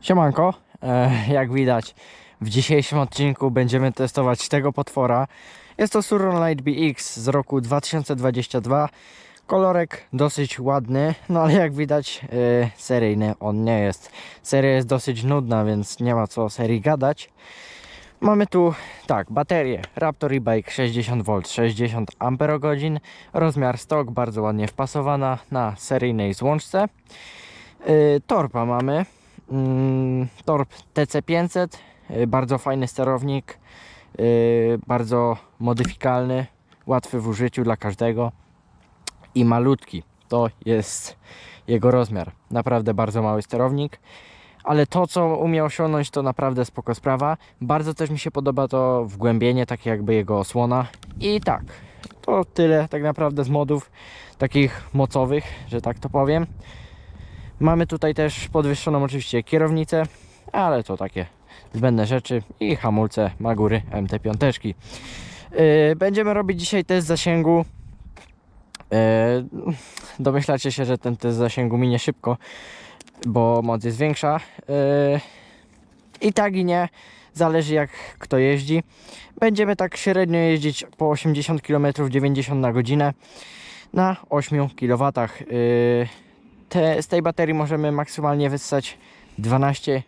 Siemanko, e, jak widać w dzisiejszym odcinku będziemy testować tego potwora. Jest to Suron Light BX z roku 2022. Kolorek dosyć ładny, no ale jak widać e, seryjny on nie jest. Seria jest dosyć nudna, więc nie ma co o serii gadać. Mamy tu tak, baterię Raptor e-Bike 60V 60 Ah, rozmiar stok bardzo ładnie wpasowana na seryjnej złączce. Yy, torpa mamy, Mm, Torp TC500, yy, bardzo fajny sterownik, yy, bardzo modyfikalny, łatwy w użyciu dla każdego i malutki. To jest jego rozmiar. Naprawdę bardzo mały sterownik, ale to co umie osiągnąć to naprawdę spoko sprawa. Bardzo też mi się podoba to wgłębienie, takie jakby jego osłona. I tak, to tyle tak naprawdę z modów takich mocowych, że tak to powiem. Mamy tutaj też podwyższoną oczywiście kierownicę, ale to takie zbędne rzeczy i hamulce Magury MT5. Yy, będziemy robić dzisiaj test zasięgu. Yy, domyślacie się, że ten test zasięgu minie szybko, bo moc jest większa. Yy, I tak i nie, zależy jak kto jeździ. Będziemy tak średnio jeździć po 80 km 90 na godzinę na 8 kW. Te, z tej baterii możemy maksymalnie wyssać 12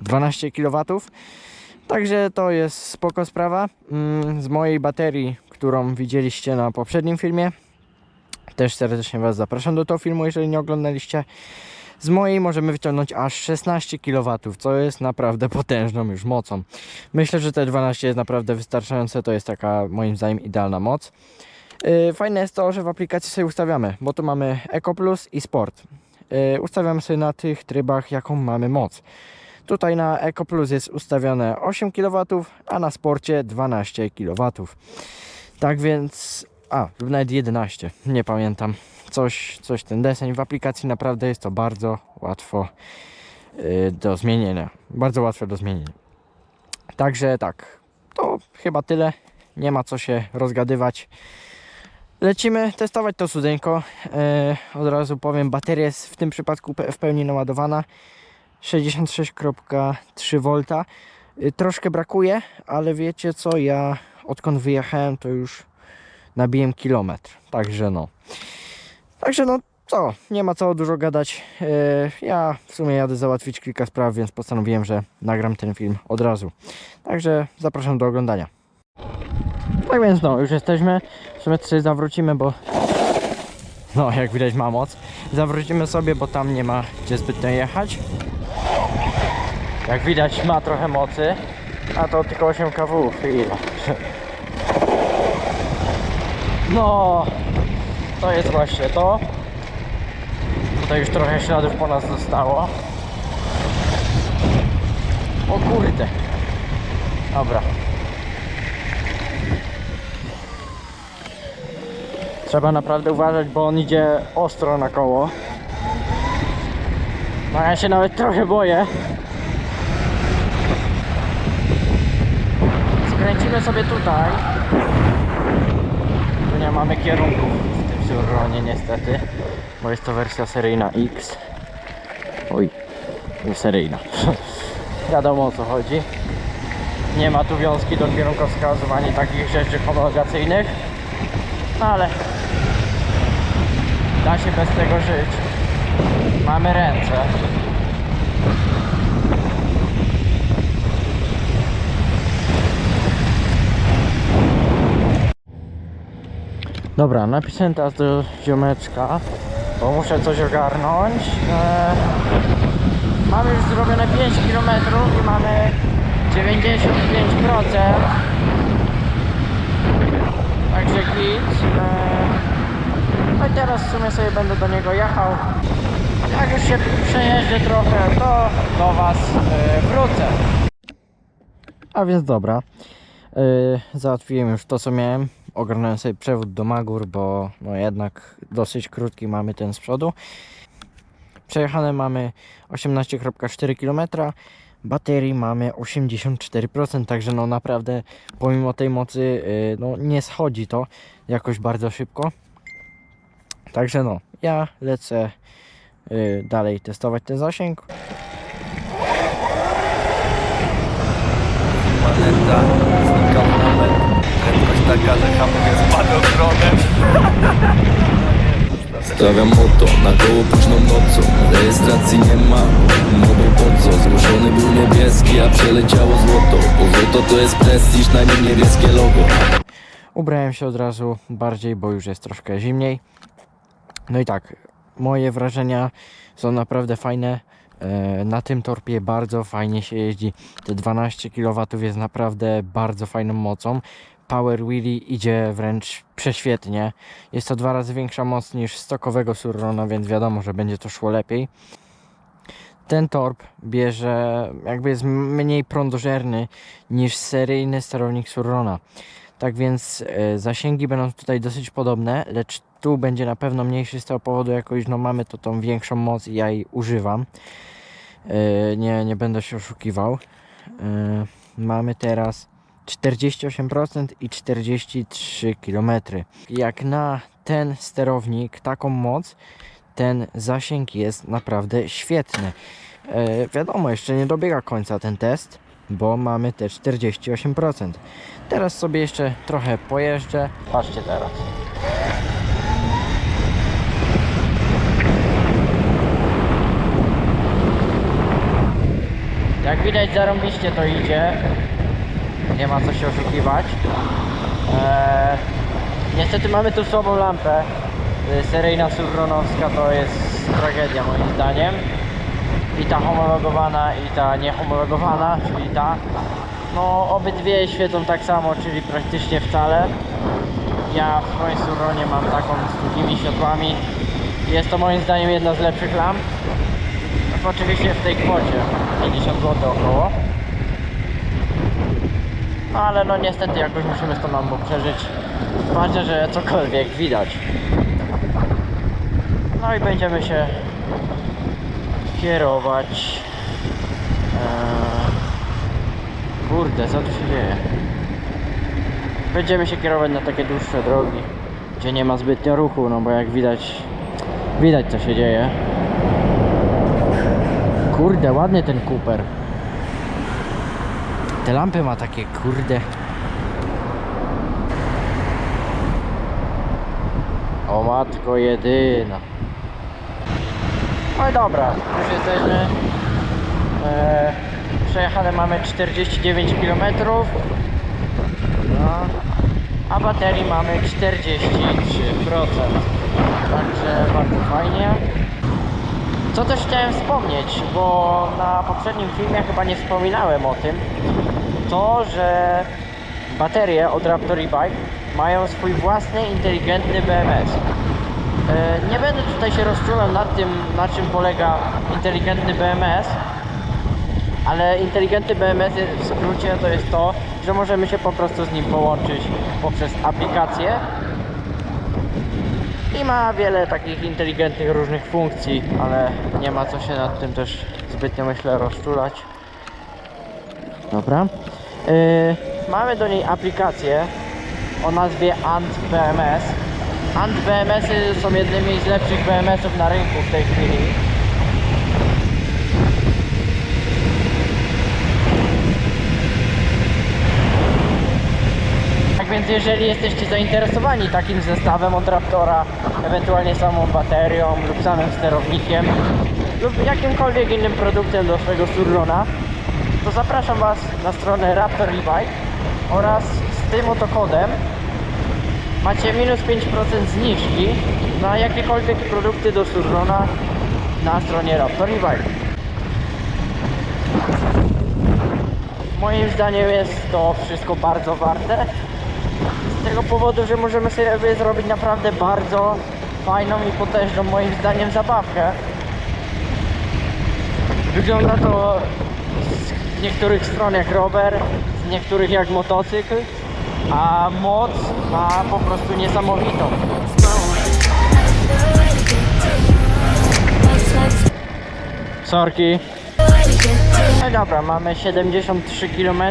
12 kW. Także to jest spoko sprawa. Mm, Z mojej baterii, którą widzieliście na poprzednim filmie, też serdecznie Was zapraszam do tego filmu, jeżeli nie oglądaliście. Z mojej możemy wyciągnąć aż 16 kW, co jest naprawdę potężną już mocą. Myślę, że te 12 jest naprawdę wystarczające, to jest taka moim zdaniem idealna moc. Yy, Fajne jest to, że w aplikacji sobie ustawiamy, bo tu mamy Eco Plus i Sport. Yy, Ustawiamy sobie na tych trybach, jaką mamy moc. Tutaj na Eco Plus jest ustawione 8 kW, a na Sporcie 12 kW. Tak więc, a nawet 11, nie pamiętam. Coś, coś ten deseń w aplikacji naprawdę jest to bardzo łatwo yy, do zmienienia. Bardzo łatwe do zmienienia. Także tak, to chyba tyle. Nie ma co się rozgadywać. Lecimy testować to sudeńko. E, od razu powiem, bateria jest w tym przypadku w pełni naładowana. 66,3 V. E, troszkę brakuje, ale wiecie co, ja odkąd wyjechałem to już nabiłem kilometr. Także no. Także no co, nie ma co dużo gadać. E, ja w sumie jadę załatwić kilka spraw, więc postanowiłem, że nagram ten film od razu. Także zapraszam do oglądania. Tak więc no, już jesteśmy. W sumie sobie zawrócimy, bo no jak widać ma moc. Zawrócimy sobie, bo tam nie ma gdzie zbytnio jechać. Jak widać ma trochę mocy, a to tylko 8 kW. Ile? No, to jest właśnie to. Tutaj już trochę śladów po nas zostało. O kurde. Dobra. Trzeba naprawdę uważać, bo on idzie ostro na koło. No ja się nawet trochę boję. Skręcimy sobie tutaj. Tu nie mamy kierunków w tym Surronie niestety, bo jest to wersja seryjna X. Oj, seryjna. Wiadomo o co chodzi. Nie ma tu wiązki do kierunkowskazów ani takich rzeczy homologacyjnych. Ale da się bez tego żyć. Mamy ręce. Dobra, napisałem teraz do ziomeczka, bo muszę coś ogarnąć. Eee, mamy już zrobione 5 km i mamy 95%. Także git. Eee, no i teraz w sumie sobie będę do niego jechał. Jak już się przejeżdżę trochę, to do Was e, wrócę. A więc dobra. E, załatwiłem już to co miałem. Ogarnąłem sobie przewód do Magur, bo no jednak dosyć krótki mamy ten z przodu. Przejechane mamy 18,4 km. Baterii mamy 84%, także no naprawdę pomimo tej mocy y, no nie schodzi to jakoś bardzo szybko. Także no, ja lecę y, dalej testować ten zasięg. Maneta, znikam nawet. Prędkość taka, że hamuje spadochronem. Stawiam moto na koło późną nocą Rejestracji nie ma, no bo po co Zgłoszony był niebieski, a przeleciało złoto Bo złoto to jest prestiż, na nim niebieskie logo Ubrałem się od razu bardziej, bo już jest troszkę zimniej. No i tak, moje wrażenia są naprawdę fajne. E, Na tym torpie bardzo fajnie się jeździ. Te 12 kW jest naprawdę bardzo fajną mocą. Power Wheelie idzie wręcz prześwietnie. Jest to dwa razy większa moc niż stokowego Surrona, więc wiadomo, że będzie to szło lepiej. Ten torp bierze, jakby jest mniej prądożerny niż seryjny sterownik Surrona. Tak więc e, zasięgi będą tutaj dosyć podobne, lecz tu będzie na pewno mniejszy z tego powodu, jako iż no mamy to tą większą moc i ja jej używam. E, nie, nie będę się oszukiwał. E, mamy teraz 48% i 43 km. Jak na ten sterownik, taką moc, ten zasięg jest naprawdę świetny. E, wiadomo, jeszcze nie dobiega końca ten test, bo mamy te 48%. Teraz sobie jeszcze trochę pojeżdżę. Patrzcie teraz. Widać zarąbiście to idzie. Nie ma co się oszukiwać. Eee, niestety mamy tu słabą lampę. Y, Seryjna surronowska to jest tragedia moim zdaniem. I ta homologowana i ta niehomologowana, czyli ta. No obydwie świecą tak samo, czyli praktycznie wcale. Ja w swoim surronie mam taką z długimi światłami. Jest to moim zdaniem jedna z lepszych lamp. Oczywiście w tej kwocie 50 zł około. No ale no niestety jakoś musimy z tą lampą przeżyć. Ważne, że cokolwiek widać. No i będziemy się kierować. Eee, kurde, co tu się dzieje? Będziemy się kierować na takie dłuższe drogi, gdzie nie ma zbytnio ruchu, no bo jak widać, widać co się dzieje. Kurde, ładny ten Cooper. Te lampy ma takie, kurde. O matko jedyna. No i dobra, już jesteśmy. E, przejechane mamy 49 km. No, a baterii mamy 43%. Także bardzo fajnie. Co też chciałem wspomnieć, bo na poprzednim filmie chyba nie wspominałem o tym, to, że baterie od Raptor e-Bike mają swój własny inteligentny BMS. E, Nie będę tutaj się rozczulał nad tym, na czym polega inteligentny BMS, ale inteligentny BMS w skrócie to jest to, że możemy się po prostu z nim połączyć poprzez aplikację i ma wiele takich inteligentnych różnych funkcji, ale nie ma co się nad tym też zbytnio myślę rozczulać. Dobra. Yy, mamy do niej aplikację o nazwie Ant BMS. Ant BMS -y są jednymi z lepszych BMS-ów na rynku w tej chwili. Więc jeżeli jesteście zainteresowani takim zestawem od Raptora, ewentualnie samą baterią lub samym sterownikiem lub jakimkolwiek innym produktem do swojego Surrona, to zapraszam Was na stronę Raptor e-bike oraz z tym oto kodem macie minus 5% zniżki na jakiekolwiek produkty do Surrona na stronie Raptor e-bike. Moim zdaniem jest to wszystko bardzo warte. Tego powodu, że możemy sobie zrobić naprawdę bardzo fajną i potężną moim zdaniem zabawkę. Wygląda to z niektórych stron jak rower, z niektórych jak motocykl, a moc ma po prostu niesamowitą. Sorki. No dobra, mamy 73 km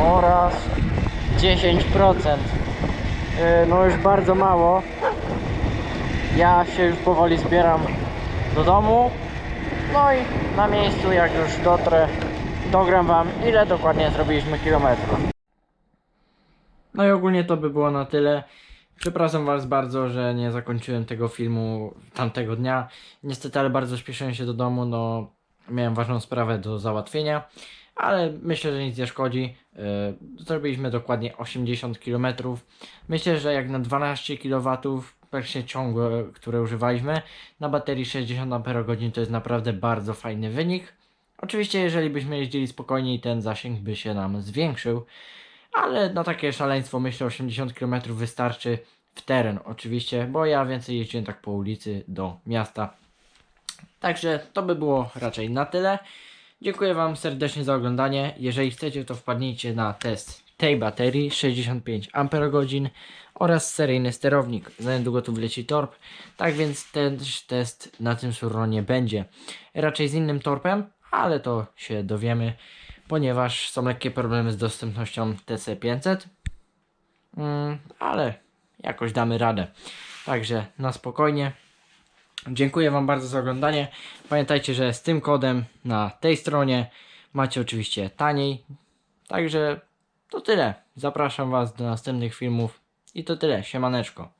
oraz 10%. Yy, No już bardzo mało. Ja się już powoli zbieram do domu. No i na miejscu, jak już dotrę, dogram Wam, ile dokładnie zrobiliśmy kilometrów. No i ogólnie to by było na tyle. Przepraszam Was bardzo, że nie zakończyłem tego filmu tamtego dnia. Niestety, ale bardzo śpieszyłem się do domu, no miałem ważną sprawę do załatwienia, ale myślę, że nic nie szkodzi. Yy, zrobiliśmy dokładnie 80 km. Myślę, że jak na 12 kW praktycznie ciągłe, które używaliśmy, na baterii 60 Ah to jest naprawdę bardzo fajny wynik. Oczywiście, jeżeli byśmy jeździli spokojniej, ten zasięg by się nam zwiększył, ale na takie szaleństwo myślę 80 km wystarczy w teren oczywiście, bo ja więcej jeździłem tak po ulicy do miasta. Także to by było raczej na tyle. Dziękuję Wam serdecznie za oglądanie. Jeżeli chcecie, to wpadnijcie na test tej baterii 65 Ah oraz seryjny sterownik. Za niedługo tu wleci torp, tak więc ten test na tym surronie będzie. Raczej z innym torpem, ale to się dowiemy, ponieważ są lekkie problemy z dostępnością TC500. Mm, ale jakoś damy radę. Także na spokojnie. Dziękuję Wam bardzo za oglądanie. Pamiętajcie, że z tym kodem na tej stronie macie oczywiście taniej. Także to tyle. Zapraszam Was do następnych filmów. I to tyle. Siemaneczko.